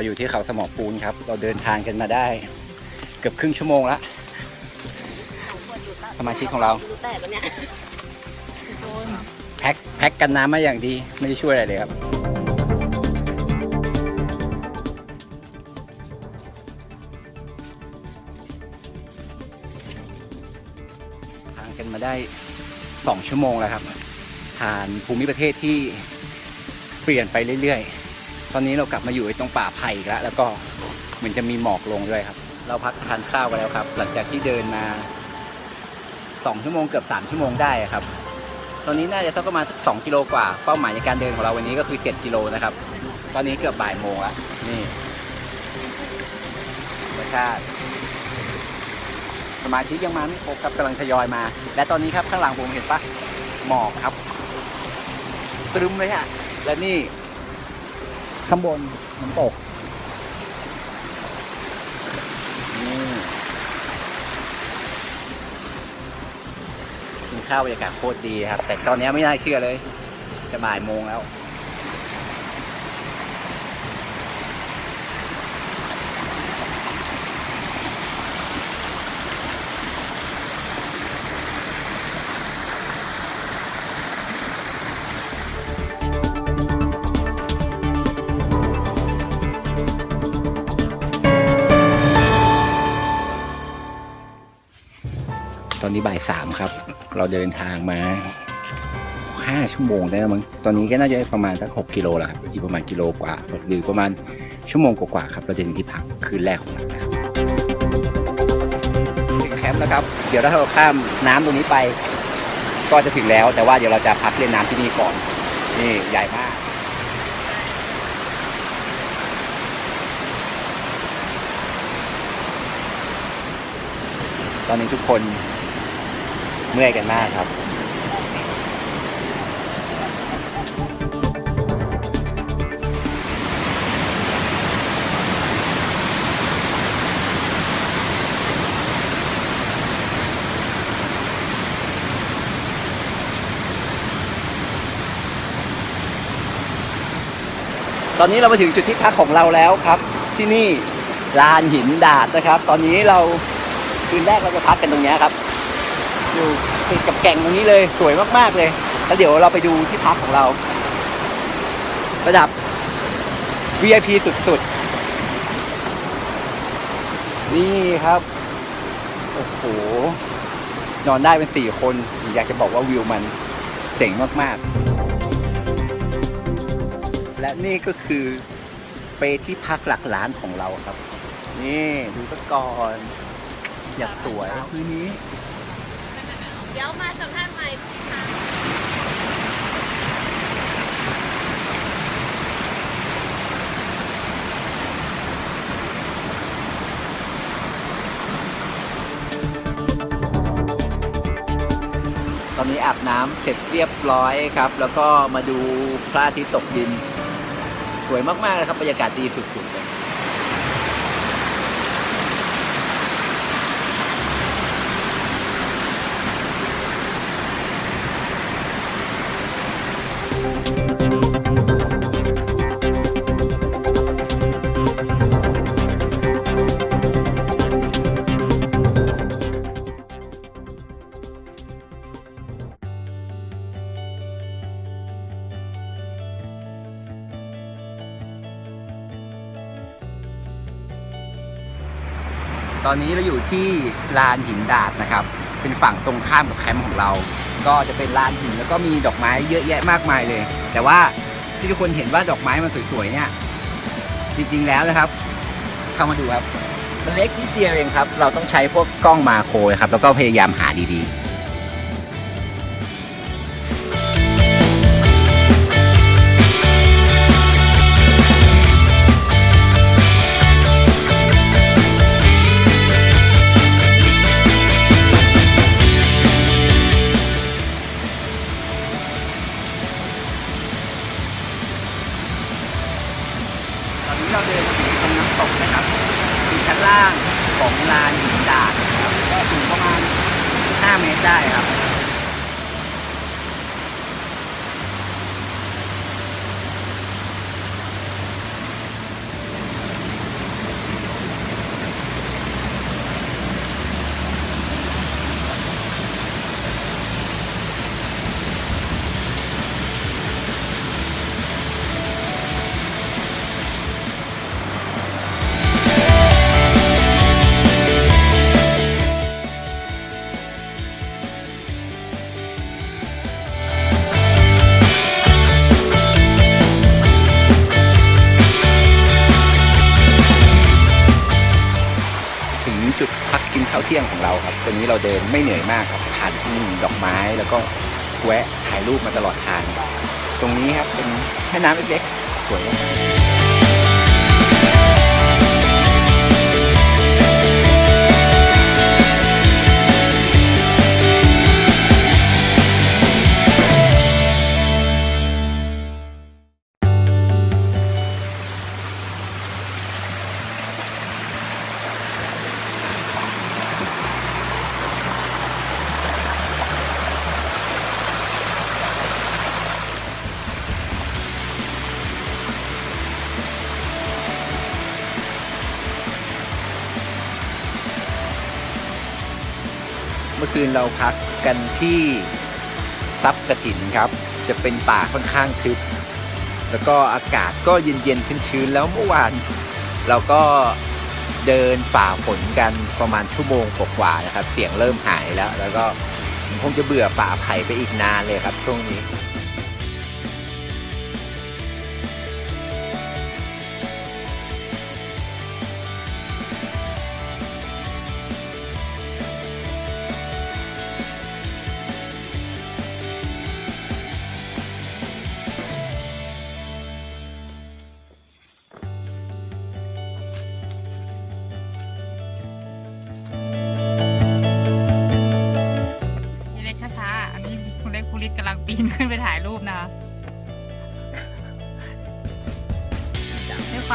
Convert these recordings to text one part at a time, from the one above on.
เราอยู่ที่เขาสมอปูนครับ เราเดินทางกันมาได้ เกือบครึ่งชั่วโมงละ สมาชิกของเรา ดูแต่ตัวเนี้ยแพ็คแพ็คกันน้ำมาอย่างดีไม่ได้ช่วยอะไรเลยครับ ทางกันมาได้สองชั่วโมงแล้วครับ ผ่านภูมิประเทศที่เปลี่ยนไปเรื่อยๆ ตอนนี้เรากลับมาอยู่ตรงป่าไผ่แล้วแล้วก็เหมือนจะมีหมอกลงด้วยครับ เราพักทานข้าวกันแล้วครับ หลังจากที่เดินมาสองชั่วโมงเกือบสามชั่วโมงได้ครับ ตอนนี้น่าจะสักประมาณสักสองกิโลกว่า เป้าหมายในการเดินของเราวันนี้ก็คือเจ็ดกิโลนะครับ ตอนนี้เกือบบ่ายโมงแล้วนี่ธรรมชาติสมาธิยังมาไม่ครบครับกำลังทยอยมา และตอนนี้ครับข้างหลังผมเห็นปะหมอกครับตรึมเลยฮะและนี่ ข้างบนน้ำตกนี่กินข้าวบรรยากาศโคตรดีครับ แต่ตอนนี้ไม่น่าเชื่อเลย จะบ่ายโมงแล้ว อนนี้บ่ายสามครับ เราเดินทางมาห้าชั่วโมงได้มั้งตอนนี้ก็น่าจะประมาณสักหกกิโลแล้วครับอีกประมาณกิโลกว่าหรือประมาณชั่วโมงกว่าๆครับ เราจะถึงที่พักคืนแรกของเราแล้วถึงแคมป์แล้วครับ เดี๋ยวถ้าเราข้ามน้ำตรงนี้ไป ก็จะถึงแล้ว แต่ว่าเดี๋ยวเราจะพักเล่นน้ำที่นี่ก่อน นี่ใหญ่มากตอนนี้ทุกคน เมื่อยกันมากครับตอนนี้เรามาถึงจุดที่พักของเราแล้วครับ ที่นี่ลานหินดาดนะครับ ตอนนี้เราคืนแรกเราจะพักกันตรงนี้ครับ อยู่ติดกับแก่งตรงนี้เลยสวยมากๆเลย แล้วเดี๋ยวเราไปดูที่พักของเรา ระดับ VIP สุดๆ นี่ครับ โอ้โห นอนได้เป็นสี่คน อยากจะบอกว่าวิวมันเจ๋งมากๆ และนี่ก็คือเปที่พักหลักล้านของเราครับ นี่ ดูซะก่อน อยากสวยคืนนี้ ดี๋ยวมาสัมภาษณ์ใหม่ค่ะตอนนี้อาบน้ำเสร็จเรียบร้อยครับ แล้วก็มาดูพระอาทิตย์ตกดิน สวยมากๆเลยครับบรรยากาศดีสุดๆเลย อนนี้เราอยู่ที่ลานหินดาดนะครับ เป็นฝั่งตรงข้ามกับแคมป์ของเรา ก็จะเป็นลานหินแล้วก็มีดอกไม้เยอะแยะมากมายเลย แต่ว่าที่ทุกคนเห็นว่าดอกไม้มันสวยๆเนี่ย จริงๆแล้วนะครับ เข้ามาดูครับ มันเล็กนิดเดียวเองครับ เราต้องใช้พวกกล้องมาโครครับ แล้วก็พยายามหาดีๆ ที่เราเดินถึงตรงน้ำตกนะครับคือชั้นล่างของลานหินดาดนะครับก็สูงประมาณ 5 เมตรได้ครับ เที่ยงของเราครับตอนนี้เราเดินไม่เหนื่อยมากครับผ่านทุ่งดอกไม้แล้วก็แวะถ่ายรูปมาตลอดทาง ตรงนี้ครับเป็นแม่น้ำเล็กๆสวยมาก คืนเราพักกันที่ซับกระถินครับ จะเป็นป่าค่อนข้างทึบ แล้วก็อากาศก็เย็นๆชื้นๆแล้วเมื่อวานเราก็เดินฝ่าฝนกันประมาณชั่วโมงกว่าๆนะครับ เสียงเริ่มหายแล้ว แล้วก็คงจะเบื่อป่าไผ่ไปอีกนานเลยครับช่วงนี้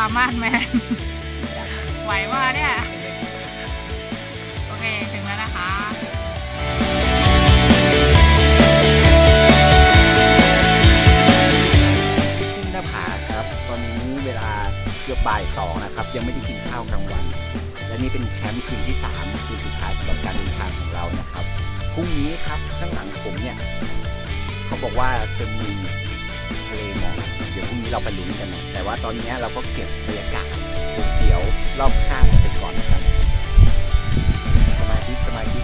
ามมาดแมนไหวว่าเนี่ย โอเค ถึงแล้วนะคะขึ้นหน้าผาครับ ตอนนี้เวลาเกือบบ่ายสองนะครับ ยังไม่ได้กินข้าวกลางวัน และนี่เป็นแคมป์คืนที่สามคืนสุดท้ายสำหรับการเดินทางของเรานะครับพรุ่งนี้ครับข้างหลังผมเนี่ย เขาบอกว่าจะมี ดี๋ยวพรุ่งนี้เราไปลุ้นกันนะแต่ว่าตอนนี้เราก็เก็บบรรยากาศเขียวรอบข้างไปก่อนนะครับสมาธิสมาธิ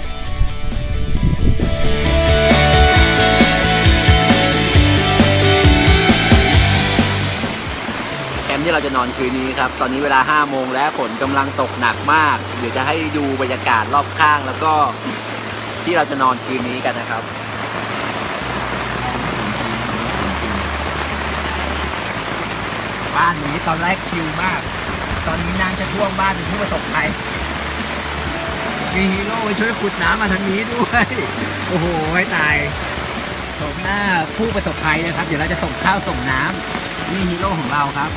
แคมป์ที่เราจะนอนคืนนี้ครับ ตอนนี้เวลา 5 โมงแล้วฝนกำลังตกหนักมาก เดี๋ยวจะให้ดูบรรยากาศรอบข้างแล้วก็ที่เราจะนอนคืนนี้กันนะครับ บ้านนี้ตอนแรกชิลมาก ตอนนี้นางจะท่วมบ้านเป็นผู้ประสบภัยมีฮีโร่ไปช่วยขุดน้ำมาทางนี้ด้วย โอ้โห ให้ตายชมหน้าผู้ประสบภัยนะครับ เดี๋ยวเราจะส่งข้าวส่งน้ำนี่ฮีโร่ของเราครับ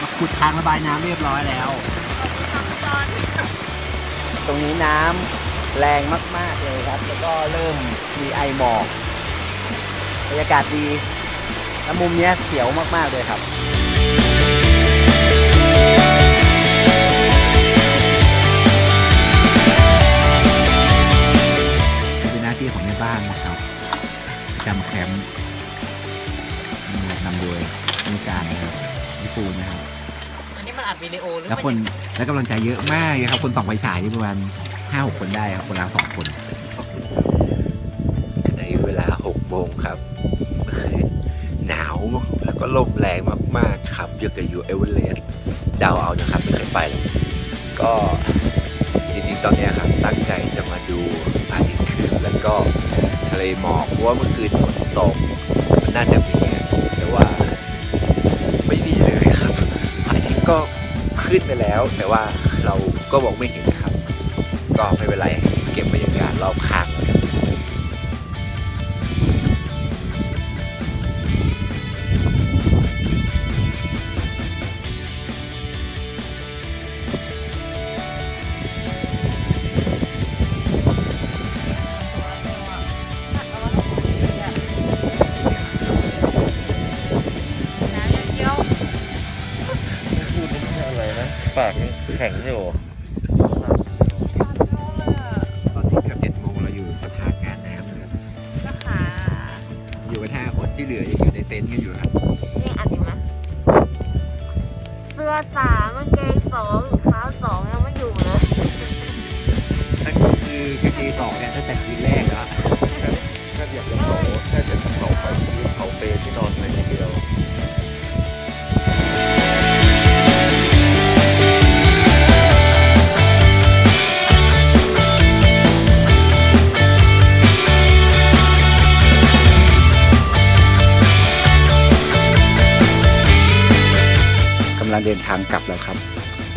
มาขุดทางระบายน้ำเรียบร้อยแล้ว ตรงนี้น้ำแรงมาก ๆ เลยครับ แล้วก็เริ่มมีไอหมอกบรรยากาศดี แล้วมุมเนี้ยเขียวมาก ๆ เลยครับเป็นหน้าที่ของแม่บ้านนะครับจำแคมป์นำโดยมีการนะครับญี่ปุ่นนะครับอันนี้มันอัดวิดีโอหรือแล้วคนแล้วกำลังใจเยอะมากเลยครับ คนส่องไฟฉายนี่ประมาณห้าหกคนได้ครับคนละสองคนในเวลาหกโมงครับ หนาวแล้วก็ลมแรงมากๆครับยังกับอยู่เอเวอเรสต์ดาวเอานะครับไม่เคยไปเลยก็จริงๆตอนเนี้ยครับตั้งใจจะมาดูอาทิตย์ขึ้นแล้วก็ทะเลหมอกเพราะว่าเมื่อคืนฝนตกมันน่าจะมีแต่ว่าไม่มีเลยครับอาทิตย์ก็ขึ้นไปแล้ว แต่ว่าเราก็มองไม่เห็นครับ ก็ไม่เป็นไรเก็บบรรยากาศรอบข้าง ปากยังแข็งอยู่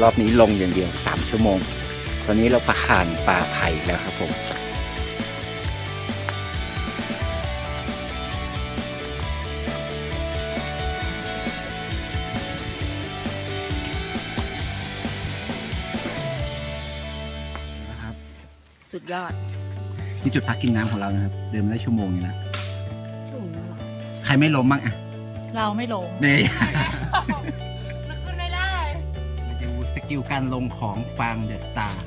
อบนี้ลงอย่างเดียว 3 ชั่วโมง ตอนนี้เราผ่านป่าไผ่แล้วครับผมนะครับสุดยอด นี่จุดพักกินน้ำของเรานะครับ เดินมาได้ชั่วโมงนึงแล้วถูกใครไม่ล้มบ้างอะเราไม่ลง เน่มั กิลการลงของฟางเดอะสตาร์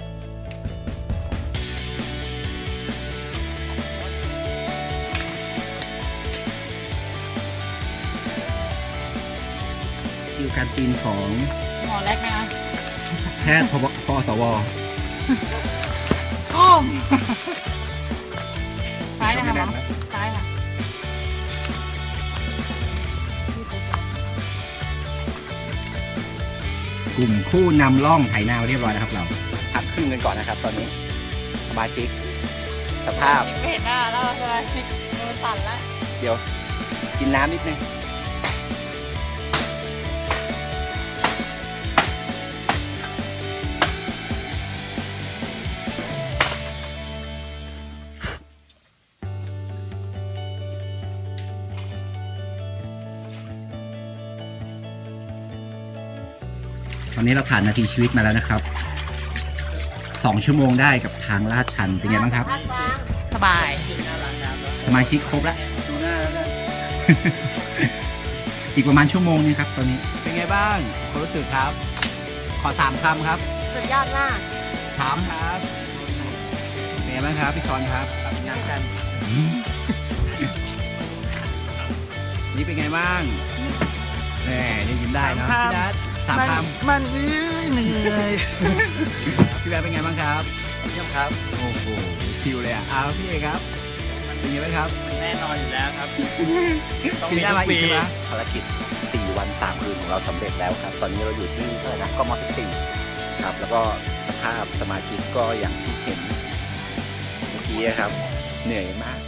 สกิลการปีนของหมอแรกนะคะแพทย์พบพอสวอ้อมซ้ายนะคะหมอซ้ายค่ะ กลุ่มผู้นำร่องไถนาเรียบร้อยนะครับเราพักครึ่งกันก่อนนะครับ ตอนนี้สมาชิกสภาพยังไม่เห็นหน้าแล้วเลยมือสั่นแล้ว เดี๋ยว กินน้ำนิดนึง อนนี้เราผ่านนาทีชีวิตมาแล้วนะครับสองชั่วโมงได้กับทางลาดชันเป็นไงบ้างครับ สบาย สมาชิกครบแล้ว อีกประมาณชั่วโมงนึงครับตอนนี้ เป็นไงบ้างความรู้สึกครับ ขอสามคำครับ สุดยอดมากถามครับ เป็นไงบ้างครับพี่ชอนครับงานกันนี่เป็นไงบ้างแหมนี่ยิ้มได้เนอะพี่นัท สามคำมันเหนื่อยเหนื่อยพี่แบร์เป็นไงบ้างครับ เยี่ยมครับ โอ้โหคิวเลยอะเอาพี่เอกครับ เป็นไงบ้างครับแน่นอนอยู่แล้วครับ ต้องปีมีหน้าทุมากอีกปีใช่ไหม ภารกิจ 4 วัน 3 คืนของเราสำเร็จแล้วครับ ตอนนี้เราอยู่ที่เท่าไหร่นะกม14ครับ แล้วก็สภาพสมาชิกก็อย่างที่เห็นเมื่อกี้นะครับ เหนื่อยมาก